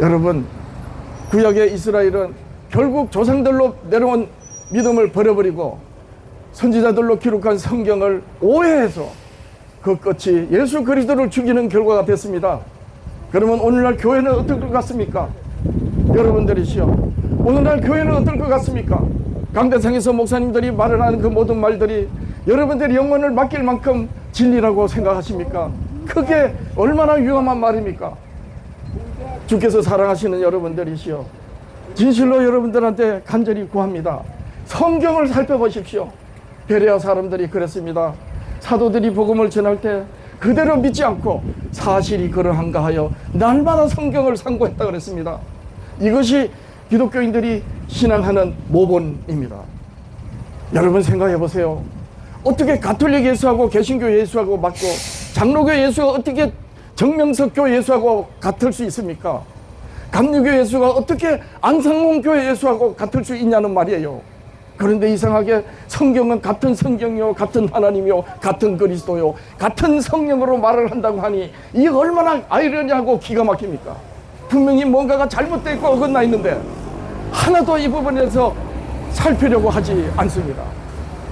여러분 구약의 이스라엘은 결국 조상들로 내려온 믿음을 버려버리고 선지자들로 기록한 성경을 오해해서 그 끝이 예수 그리스도를 죽이는 결과가 됐습니다. 그러면 오늘날 교회는 어떨 것 같습니까? 여러분들이시여 오늘날 교회는 어떨 것 같습니까? 강대상에서 목사님들이 말을 하는 그 모든 말들이 여러분들의 영혼을 맡길 만큼 진리라고 생각하십니까? 그게 얼마나 위험한 말입니까? 주께서 사랑하시는 여러분들이시여 진실로 여러분들한테 간절히 구합니다. 성경을 살펴보십시오. 베레아 사람들이 그랬습니다. 사도들이 복음을 전할 때 그대로 믿지 않고 사실이 그러한가 하여 날마다 성경을 상고했다 그랬습니다. 이것이 기독교인들이 신앙하는 모본입니다. 여러분 생각해 보세요. 어떻게 가톨릭 예수하고 개신교 예수하고 맞고 장로교 예수가 어떻게 정명석교 예수하고 같을 수 있습니까? 감리교 예수가 어떻게 안상홍교 예수하고 같을 수 있냐는 말이에요. 그런데 이상하게 성경은 같은 성경이요, 같은 하나님이요, 같은 그리스도요, 같은 성령으로 말을 한다고 하니 이게 얼마나 아이러니하고 기가 막힙니까? 분명히 뭔가가 잘못되어 있고 어긋나 있는데 하나도 이 부분에서 살피려고 하지 않습니다.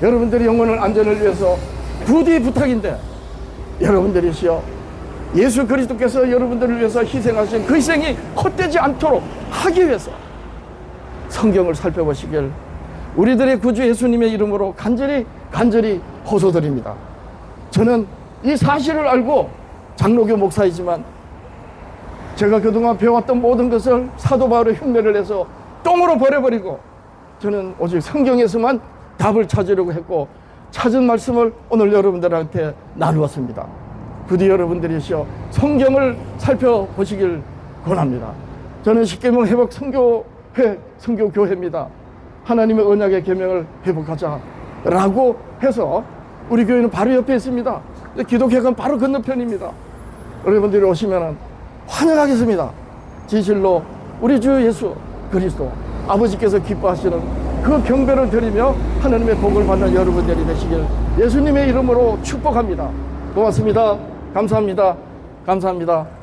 여러분들의 영혼을 안전을 위해서 부디 부탁인데 여러분들이시여 예수 그리스도께서 여러분들을 위해서 희생하신 그 희생이 헛되지 않도록 하기 위해서 성경을 살펴보시길 우리들의 구주 예수님의 이름으로 간절히 간절히 호소드립니다. 저는 이 사실을 알고 장로교 목사이지만 제가 그동안 배웠던 모든 것을 사도 바울의 흉내를 내서 똥으로 버려버리고 저는 오직 성경에서만 답을 찾으려고 했고 찾은 말씀을 오늘 여러분들한테 나누었습니다. 부디 여러분들이시여 성경을 살펴보시길 권합니다. 저는 십계명 회복 성교회 성교교회입니다. 하나님의 언약의 계명을 회복하자라고 해서 우리 교회는 바로 옆에 있습니다. 기독회관 바로 건너편입니다. 여러분들이 오시면 환영하겠습니다. 진실로 우리 주 예수 그리스도 아버지께서 기뻐하시는 그 경배를 드리며 하나님의 복을 받는 여러분들이 되시길 예수님의 이름으로 축복합니다. 고맙습니다. 감사합니다. 감사합니다.